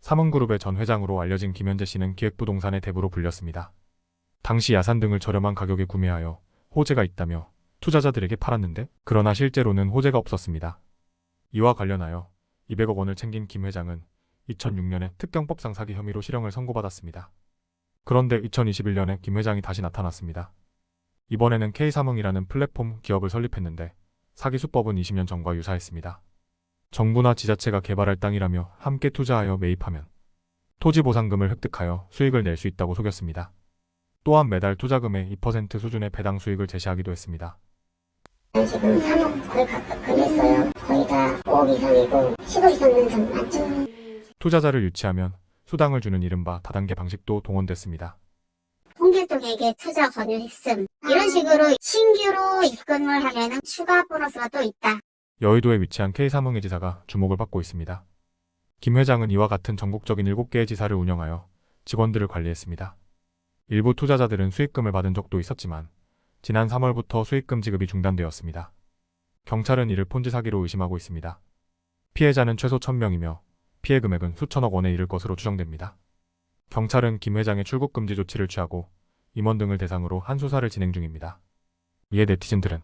삼은그룹의 전 회장으로 알려진 김현재 씨는 기획부동산의 대부로 불렸습니다. 당시 야산 등을 저렴한 가격에 구매하여 호재가 있다며 투자자들에게 팔았는데 그러나 실제로는 호재가 없었습니다. 이와 관련하여 200억 원을 챙긴 김 회장은 2006년에 특경법상 사기 혐의로 실형을 선고받았습니다. 그런데 2021년에 김 회장이 다시 나타났습니다. 이번에는 K삼흥이라는 플랫폼 기업을 설립했는데 사기 수법은 20년 전과 유사했습니다. 정부나 지자체가 개발할 땅이라며 함께 투자하여 매입하면 토지 보상금을 획득하여 수익을 낼 수 있다고 속였습니다. 또한 매달 투자금의 2% 수준의 배당 수익을 제시하기도 했습니다. 지금 3억 거의 가깝게 했어요. 거의 다 5억 이상이고 10억 이상은 좀 많죠. 투자자를 유치하면 수당을 주는 이른바 다단계 방식도 동원됐습니다. 홍길동에게 투자 권유했음. 이런 식으로 신규로 입금을 하면 추가 보너스가 또 있다. 여의도에 위치한 K삼흥의 지사가 주목을 받고 있습니다. 김 회장은 이와 같은 전국적인 7개의 지사를 운영하여 직원들을 관리했습니다. 일부 투자자들은 수익금을 받은 적도 있었지만 지난 3월부터 수익금 지급이 중단되었습니다. 경찰은 이를 폰지 사기로 의심하고 있습니다. 피해자는 최소 1000명이며 피해 금액은 수천억 원에 이를 것으로 추정됩니다. 경찰은 김 회장의 출국 금지 조치를 취하고 임원 등을 대상으로 한 수사를 진행 중입니다. 이에 네티즌들은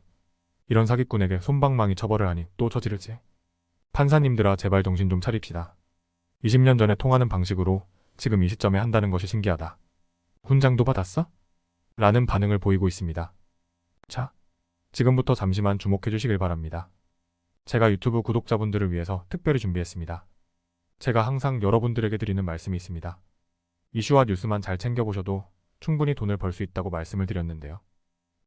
이런 사기꾼에게 손방망이 처벌을 하니 또 저지르지. 판사님들아 제발 정신 좀 차립시다. 20년 전에 통하는 방식으로 지금 이 시점에 한다는 것이 신기하다. 훈장도 받았어? 라는 반응을 보이고 있습니다. 자, 지금부터 잠시만 주목해 주시길 바랍니다. 제가 유튜브 구독자분들을 위해서 특별히 준비했습니다. 제가 항상 여러분들에게 드리는 말씀이 있습니다. 이슈와 뉴스만 잘 챙겨보셔도 충분히 돈을 벌 수 있다고 말씀을 드렸는데요.